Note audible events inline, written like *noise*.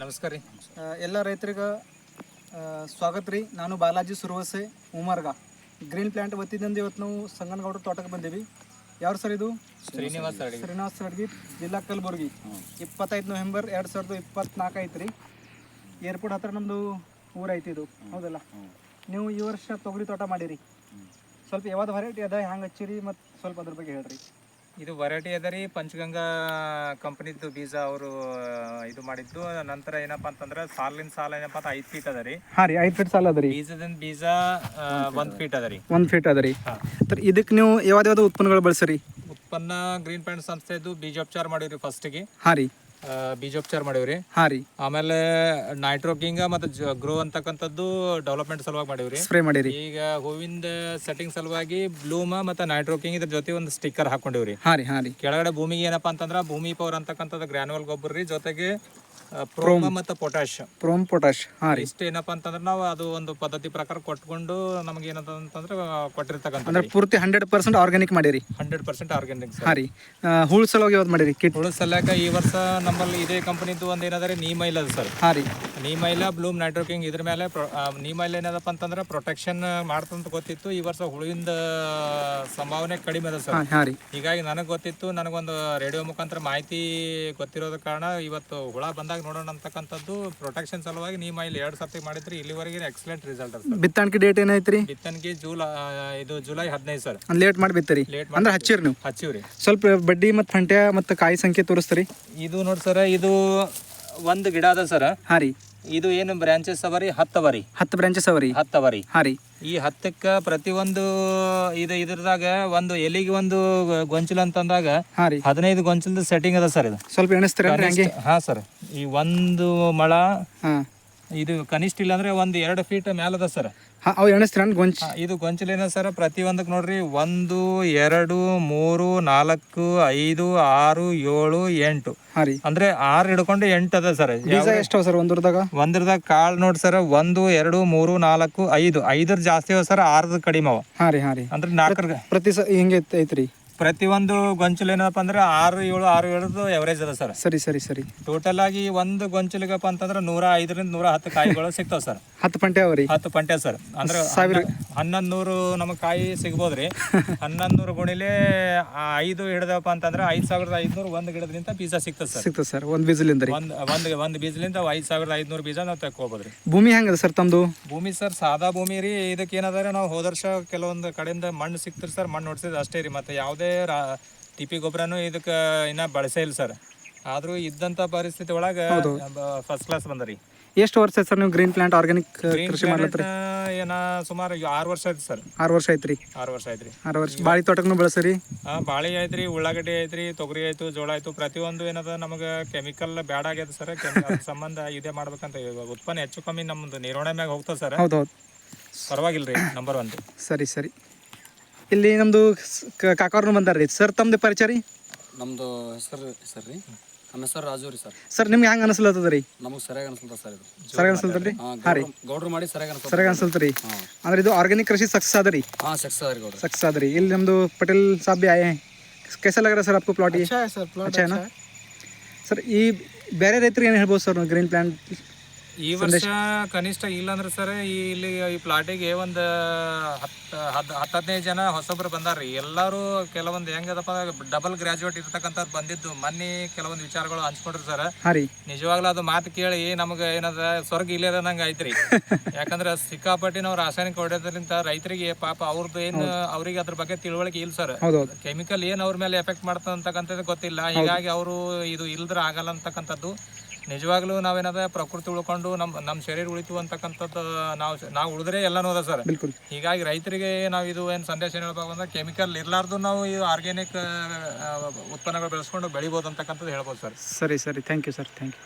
ನಮಸ್ಕಾರ ರೀ. ಎಲ್ಲ ರೈತರಿಗೆ ಸ್ವಾಗತ ರೀ. ನಾನು ಬಾಲಾಜಿ ಸುರ್ವಸೆ ಉಮರ್ಗ. ಗ್ರೀನ್ ಪ್ಲಾಂಟ್ ಒತ್ತಿದ್ದಂದು ಇವತ್ತು ನಾವು ಸಂಗನಗೌಡ ತೋಟಕ್ಕೆ ಬಂದೀವಿ. ಯಾರು ಸರ್ ಇದು? ಶ್ರೀನಿವಾಸ್ ಶ್ರೀನಿವಾಸ ಅಡ್ಗಿ ಜಿಲ್ಲಾ ಕಲಬುರ್ಗಿ. ಇಪ್ಪತ್ತೈದು ನವೆಂಬರ್ ಎರಡು ಸಾವಿರದ ಇಪ್ಪತ್ನಾಲ್ಕು ಐತೆ ರೀ ಏರ್ಪೋರ್ಟ್ ಹತ್ರ ನಮ್ಮದು ಊರೈತಿ ಐತಿ ಇದು. ಹೌದಲ್ಲ? ನೀವು ಈ ವರ್ಷ ತೊಗರಿ ತೋಟ ಮಾಡಿರಿ. ಸ್ವಲ್ಪ ಯಾವ್ದು ವೆರೈಟಿ ಅದ ಹ್ಯಾಂಗೆ ಹಚ್ಚಿರಿ ಮತ್ತು ಸ್ವಲ್ಪ ಅದ್ರ ಬಗ್ಗೆ ಹೇಳ್ರಿ. ಇದು ವೆರೈಟಿ ಅದ ರೀ ಪಂಚಗಂಗಾ ಕಂಪ್ನಿದು ಬೀಜ ಅವರು ಇದು ಮಾಡಿದ್ದು. ನಂತರ ಏನಪ್ಪಾ ಅಂತಂದ್ರೆ ಸಾಲಿನ ಸಾಲ ಏನಪ್ಪಾ ಅಂತ ಐದು ಫೀಟ್ ಅದ ರೀ ಹಾ ರೀ ಐದು ಫೀಟ್ ಸಾಲ ಅದ ರೀ ಬೀಜದಿಂದ ಬೀಜ ಒಂದು ಫೀಟ್ ಅದ ರೀ ಒಂದು ಫೀಟ್ ಅದ ರೀ. ಇದಕ್ಕೆ ನೀವು ಯಾವ್ದು ಯಾವ್ದು ಉತ್ಪನ್ನಗಳು ಬಳಸ್ರಿ? ಉತ್ಪನ್ನ ಗ್ರೀನ್ ಪ್ಯಾಂಟ್ ಸಂಸ್ಥೆದು ಬೀಜೋಪಚಾರ ಮಾಡಿವ್ರಿ ಫಸ್ಟಿಗೆ ಹಾ ರೀ. ಬೀಜೋಪಚಾರ ಮಾಡಿವ್ರಿ. ಹಾಂ ರೀ. ಆಮೇಲೆ ನೈಟ್ರೋಕಿಂಗ ಮತ್ತು ಗ್ರೋ ಅಂತಕ್ಕಂಥದ್ದು ಡೆವಲಪ್ಮೆಂಟ್ ಸಲುವಾಗಿ ಮಾಡಿವ್ರಿ. ಸ್ಪ್ರೇ ಮಾಡಿರಿ. ಈಗ ಹೂವಿಂದ ಸೆಟ್ಟಿಂಗ್ ಸಲುವಾಗಿ ಬ್ಲೂಮ ಮತ್ತೆ ನೈಟ್ರೋಕಿಂಗ್ ಇದ್ರ ಜೊತೆ ಒಂದು ಸ್ಟಿಕ್ಕರ್ ಹಾಕೊಂಡಿವ್ರಿ. ಹಾಂ ರೀ ಹಾಂ ರೀ. ಕೆಳಗಡೆ ಭೂಮಿಗೆ ಏನಪ್ಪಾ ಅಂತಂದ್ರ ಭೂಮಿ ಪವರ್ ಅಂತಕ್ಕಂಥದ್ದು ಗ್ರಾನ್ಯುವಲ್ ಗೊಬ್ಬರ ರೀ ಜೊತೆಗೆ ಪ್ರೋಮ ಮತ್ತು ಪೊಟ್ಯಾಶ್ ಪ್ರೋಮ್ ಪೊಟ್ಯಾಶ್ ಹಾಂ ರೀ. ಇಷ್ಟ ಏನಪ್ಪಾ ಅಂತಂದ್ರೆ ನಾವು ಅದು ಒಂದು ಪದ್ಧತಿ ಪ್ರಕಾರ ಕೊಟ್ಕೊಂಡು ನಮಗೆ ಏನಂತ ಅಂತಂದ್ರೆ ಕೊಟ್ಟಿರ್ತಕ್ಕಂಥ ಅಂದ್ರೆ ಪೂರ್ತಿ ಹಂಡ್ರೆಡ್ ಪರ್ಸೆಂಟ್ ಆರ್ಗ್ಯಾನಿಕ್ ಮಾಡಿರಿ. ಹಂಡ್ರೆಡ್ ಪರ್ಸೆಂಟ್ ಆರ್ಗ್ಯಾನಿಕ್ ಹಾಂ ರೀ. ಹುಳು ಸಲುವಾಗಿ ಯಾವ್ದು ಮಾಡಿರಿ? ಕಿಟ್. ಹುಳು ಸಲಕ ಈ ವರ್ಷ ನಮ್ಮಲ್ಲಿ ಇದೇ ಕಂಪನಿದು ಒಂದು ಏನಂದ್ರೆ ನೀಮೈಲ್ ಅದು ಸರ್ ಹಾಂ ರೀ. ನೀಮೈಲ ಬ್ಲೂಮ್ ನೈಟ್ರೋಕಿಂಗ್ ಇದ್ರ ಮೇಲೆ ಪ್ರೊ- ನೀಮೈಲ್ ಏನದಪ್ಪ ಅಂತಂದ್ರೆ ಪ್ರೊಟೆಕ್ಷನ್ ಮಾಡ್ತಂತ ಗೊತ್ತಿತ್ತು. ಈ ವರ್ಷ ಹುಳುವಿಂದ ಸಂಭಾವನೆ ಕಡಿಮೆ ಅದ ಸರ್. ಹಾಂ ರೀ. ಹೀಗಾಗಿ ನನಗೆ ಗೊತ್ತಿತ್ತು ನನಗೊಂದು ರೇಡಿಯೋ ಮುಖಾಂತರ ಮಾಹಿತಿ ಗೊತ್ತಿರೋದ ಕಾರಣ ಇವತ್ತು ಹುಳ ಬಂದಾಗ ನೋಡೋಣ ಅಂತಕ್ಕಂಥದ್ದು ಪ್ರೊಟೆಕ್ಷನ್ ಸಲುವಾಗಿ ಇಲ್ಲಿ ಎರಡು ಸರ್ತಿ ಮಾಡಿದ್ರಿ. ಇಲ್ಲಿವರೆಗೆ ಎಕ್ಸಲೆಂಟ್ ರಿಸಲ್ಟ್ ಬಿತ್ತಾಣಿಕೆ ಡೇಟ್ ಏನೈತ್ರಿ ಬಿತ್ತಣಿಕೆ ಜೂಲ ಇದು ಜುಲೈ ಹದಿನೈದು ಸರ್. ಲೇಟ್ ಮಾಡಿ ಬಿತ್ತರಿ? ಲೇಟ್ ಅಂದ್ರೆ ಹಚ್ಚಿರಿ ನೀವು? ಹಚ್ಚಿವ್ರಿ. ಸ್ವಲ್ಪ ಬಡ್ಡಿ ಮತ್ತು ಫಂಟ್ಯ ಮತ್ತು ಕಾಯಿ ಸಂಖ್ಯೆ ತೋರಿಸ್ತೀರಿ. ಇದು ನೋಡಿ ಸರ್ ಇದು ಒಂದು ಗಿಡ ಅದ ಸರ್. ಹಾಂ ರೀ. ಇದು ಏನು ಬ್ರಾಂಚಸ್ ಅವ ರೀ ಹತ್ತು ಅವ ರೀ ಹತ್ತು ಬ್ರಾಂಚಸ್ ಅವ ರೀ ಹತ್ತು ಅವ ರೀ ಹಾಂ ರೀ. ಈ ಹತ್ತಕ್ಕೆ ಪ್ರತಿಯೊಂದು ಇದು ಇದ್ರದಾಗ ಒಂದು ಎಲಿಗೆ ಒಂದು ಗೊಂಚಲು ಅಂತಂದಾಗ ಹಾಂ ರೀ. ಹದಿನೈದು ಗೊಂಚಲದ ಸೆಟ್ಟಿಂಗ್ ಅದ ಸರ್ ಇದು. ಸ್ವಲ್ಪ ಎಣಿಸ್ತೀರ ಹಂಗೆ? ಹಾ ಸರ್. ಈ ಒಂದು ಮಳ ಇದು ಕನಿಷ್ಠ ಇಲ್ಲ ಅಂದ್ರೆ ಒಂದು ಎರಡು ಫೀಟ್ ಮೇಲದ ಸರ್. ಅವು ಎಣಿಸ್ತೀರ ಗೊಂಚ. ಇದು ಗೊಂಚಲೇನ ಸರ್? ಪ್ರತಿಯೊಂದಕ್ಕೆ ನೋಡ್ರಿ ಒಂದು ಎರಡು ಮೂರು ನಾಲ್ಕು ಐದು ಆರು ಏಳು ಎಂಟು. ಅಂದ್ರೆ ಆರು ಹಿಡ್ಕೊಂಡು ಎಂಟು ಅದ ಸರ್. ಎಷ್ಟು ಸರ್ ಒಂದ್ರದಾಗ? ಒಂದ್ರದಾಗ ಕಾಳ್ ನೋಡಿ ಸರ್ ಒಂದು ಎರಡು ಮೂರು ನಾಲ್ಕು ಐದು. ಐದರ ಜಾಸ್ತಿ ಅವ ಸರ್ ಆರ್ದ ಕಡಿಮೆ ಅವ. ಹಾ ರೀ ಹಾ ರೀ. ಅಂದ್ರೆ ನಾಲ್ಕರ ಪ್ರತಿ ಹಿಂಗೆ ಐತ್- ಐತ್ರಿ. ಪ್ರತಿಯೊಂದು ಗೊಂಚಲು ಏನಪ್ಪ ಅಂದ್ರೆ ಆರು ಏಳು ಆರು ಏಳದು ಎವರೇಜ್ ಅದ ಸರ್ ಸರಿ ಸರಿ ಸರಿ. ಟೋಟಲ್ ಆಗಿ ಒಂದು ಗೊಂಚಲಿಗಪ್ಪ ಅಂತಂದ್ರೆ ನೂರ ಐದರಿಂದ ನೂರ ಹತ್ತು ಕಾಯಿಗಳು ಸಿಗ್ತಾವ ಸರ್ ಹತ್ತು ಪಂಟೆ ಅವ್ರಿ? ಹತ್ತು ಪಂಟೆ ಸರ್ ಅಂದ್ರೆ ಹನ್ನೊಂದು ನೂರು ನಮಗೆ ಕಾಯಿ ಸಿಗ್ಬೋದ್ರಿ. *laughs* ಹನ್ನೊಂದು ನೂರು ಗುಣಿಲೆ ಐದು ಹಿಡ್ದಪ್ಪ ಅಂತಂದ್ರೆ ಐದು ಸಾವಿರದ ಐದ್ನೂರು ಒಂದು ಗಿಡದಿಂದ ಬೀಜ ಸಿಗ್ತದೆ ಸರ್ ಸಿಗ್ತದೆ ಸರ್ ಒಂದು ಬೀಜಲಿಂದ ಒಂದು ಒಂದ್ ಒಂದ್ ಬೀಜಲಿಂದ ಐದು ಸಾವಿರದ ಐದ್ನೂರು ಬೀಜ ನಾವು ತಕ್ಕೋಬೋದ್ರಿ. ಭೂಮಿ ಹೆಂಗದ ಸರ್ ತಮ್ಮದು ಭೂಮಿ ಸರ್ ಸಾದಾ ಭೂಮಿ ರೀ. ಇದಕ್ಕೆ ಏನದ ನಾವು ಹೋದ ವರ್ಷ ಕೆಲವೊಂದು ಕಡೆಯಿಂದ ಮಣ್ಣು ಸಿಕ್ತಿರಿ ಸರ್ ಮಣ್ಣು ಹೊಡ್ಸಿದ್ ಅಷ್ಟೇ ರೀ. ಮತ್ತೆ ಯಾವುದೇ ರಾ ತಿಪ್ಪಿ ಗೊಬ್ಬರನೂ ಇದಕ್ಕೆ ಇನ್ನ ಬಳಸೇ ಇಲ್ಲ ಸರ್. ಆದರೂ ಇದ್ದಂತ ಪರಿಸ್ಥಿತಿ ಒಳಗೆ ಫಸ್ಟ್ ಕ್ಲಾಸ್ ಬಂದ್ರಿ. ಎಷ್ಟು ವರ್ಷ ಸರ್ ನೀವು ಗ್ರೀನ್ ಪ್ಲಾಂಟ್ ಆರ್ಗ್ಯಾನಿಕ್ ಕೃಷಿ ಮಾಡ್ಲತ್ರಿ? ಏನ ಸುಮಾರು ಆರು ವರ್ಷ ಆಯ್ತು ಸರ್. ಆರು ವರ್ಷ ಐತ್ರಿ ಆರು ವರ್ಷ ಆಯ್ತ್ರಿ. ಆರು ವರ್ಷ. ಬಾಳಿ ತೋಟಕ್ಕೂ ಬಳಸ್ರಿ. ಹಾಂ ಬಾಳಿ ಐತ್ರಿ ಉಳ್ಳಾಗಡ್ಡಿ ಐತ್ರಿ ತೊಗರಿ ಆಯ್ತು ಜೋಳ ಆಯ್ತು ಪ್ರತಿಯೊಂದು ಏನದ ನಮಗೆ ಕೆಮಿಕಲ್ ಬ್ಯಾಡ ಆಗ್ಯದ ಸರ್. ಕೆಮಿಕಲ್ ಸಂಬಂಧ ಇದೇ ಮಾಡ್ಬೇಕಂತ ಉತ್ಪನ್ನ ಹೆಚ್ಚು ಕಮ್ಮಿ ನಮ್ದು ನಿರ್ವಹಣೆ ಮ್ಯಾಗ ಹೋಗ್ತದೆ ಸರ್. ಹೌದು ಹೌದು. ಪರವಾಗಿಲ್ರಿ ನಂಬರ್ ಒನ್ ಸರಿ ಸರಿ. ಇಲ್ಲಿ ನಮ್ಮದು ಕಾಕಾರ್ನು ಬಂದಾರ ರೀ ಸರ್ ತಮ್ಮದು ಪರಿಚಯ ರೀ ನಮ್ದು ಹೆಸರು ಹೆಸರು ರೀ ನಮ್ಮ ಹೆಸರು ರಾಜು ರೀ ಸರ್ ಸರ್ ನಿಮ್ಗೆ ಹೆಂಗೆ ಅನಿಸ್ಲತ್ತದ ರೀ ನಮಗೆ ಸರಿಯಾಗಿ ಅನಿಸ್ತದ ಸರ್ ಇದು ಸರಿಯಾಗಿ ಅನ್ಸಲ್ತದ ರೀ ಹಾಂ ಗೌಡ್ರು ಗೌಡ್ರು ಮಾಡಿ ಸರಿಯಾಗಿ ಅನಿಸ್ತದ ಸರಿಯಾಗಿ ಅನ್ಸಲ್ತ ರೀ ಹಾಂ ಅಂದ್ರೆ ಇದು ಆರ್ಗ್ಯಾನಿಕ್ ಕೃಷಿ ಸಕ್ಸಸ್ ಅದ ರೀ ಹಾಂ ಸೆಕ್ಸ್ ಅದ ರೀ ಗೌಡ್ರು सक्सेस आद रही इल नमदो पटेल साहब भी आए हैं कैसा लग रहा है सर आपको प्लॉट ये अच्छा है ना ಸರ್ ಈ ಬೇರೆ ರೈತರಿಗೆ ಏನು ಹೇಳ್ಬೋದು ಸರ್ ಗ್ರೀನ್ ಪ್ಲಾಂಟ್ ಈ ವರ್ಷ ಕನಿಷ್ಠ ಇಲ್ಲಾಂದ್ರೆ ಸರ್ ಇಲ್ಲಿ ಈ ಪ್ಲಾಟಿಗೆ ಒಂದು ಹತ್ತು ಹದ್ ಹತ್ತು ಹದಿನೈದು ಜನ ಹೊಸಬ್ರು ಬಂದಾರ್ರಿ. ಎಲ್ಲರೂ ಕೆಲವೊಂದು ಹೆಂಗದಪ್ಪ ಡಬಲ್ ಗ್ರಾಜುಯೇಟ್ ಇರ್ತಕ್ಕಂಥವ್ರು ಬಂದಿದ್ದು. ಮೊನ್ನೆ ಕೆಲವೊಂದು ವಿಚಾರಗಳು ಹಂಚ್ಕೊಂಡ್ರಿ ಸರ್. ನಿಜವಾಗ್ಲೂ ಅದು ಮಾತು ಕೇಳಿ ನಮಗೆ ಏನದ ಸ್ವರ್ಗ ಇಲ್ಲದ ನಂಗೆ ಐತ್ರಿ *laughs* ಯಾಕಂದ್ರೆ ಸಿಕ್ಕಾಪಟ್ಟಿ ನಾವು ರಾಸಾಯನಿಕ ಹೊಡೆಯೋದ್ರಿಂದ ರೈತರಿಗೆ ಪಾಪ ಅವ್ರದ್ದು ಏನು ಅವ್ರಿಗೆ ಅದ್ರ ಬಗ್ಗೆ ತಿಳುವಳಿಕೆ ಇಲ್ಲ ಸರ್. ಕೆಮಿಕಲ್ ಏನು ಅವ್ರ ಮೇಲೆ ಎಫೆಕ್ಟ್ ಮಾಡ್ತದಂತಕ್ಕಂಥದ್ದು ಗೊತ್ತಿಲ್ಲ. ಹೀಗಾಗಿ ಅವರು ಇದು ಇಲ್ದ್ರ ಆಗಲ್ಲ ಅಂತಕ್ಕಂಥದ್ದು. ನಿಜವಾಗ್ಲೂ ನಾವೇನದ ಪ್ರಕೃತಿ ಉಳ್ಕೊಂಡು ನಮ್ ನಮ್ಮ ಶರೀರ ಉಳಿತು ಅಂತಕ್ಕಂಥದ್ದು ನಾವು ನಾವು ಉಳಿದ್ರೆ ಎಲ್ಲನೂ ಅದ ಸರ್. ಹೀಗಾಗಿ ರೈತರಿಗೆ ನಾವು ಇದು ಏನು ಸಂದೇಶ ಹೇಳ್ಬೇಕು ಅಂದ್ರೆ ಕೆಮಿಕಲ್ ಇರ್ಲಾರ್ದು ನಾವು ಈ ಆರ್ಗ್ಯಾನಿಕ್ ಉತ್ಪನ್ನಗಳು ಬೆಳೆಸ್ಕೊಂಡು ಬೆಳಿಬೋದು ಅಂತಕ್ಕಂಥದ್ದು ಹೇಳ್ಬೋದು ಸರ್. ಸರಿ ಸರಿ. Thank you sir thank you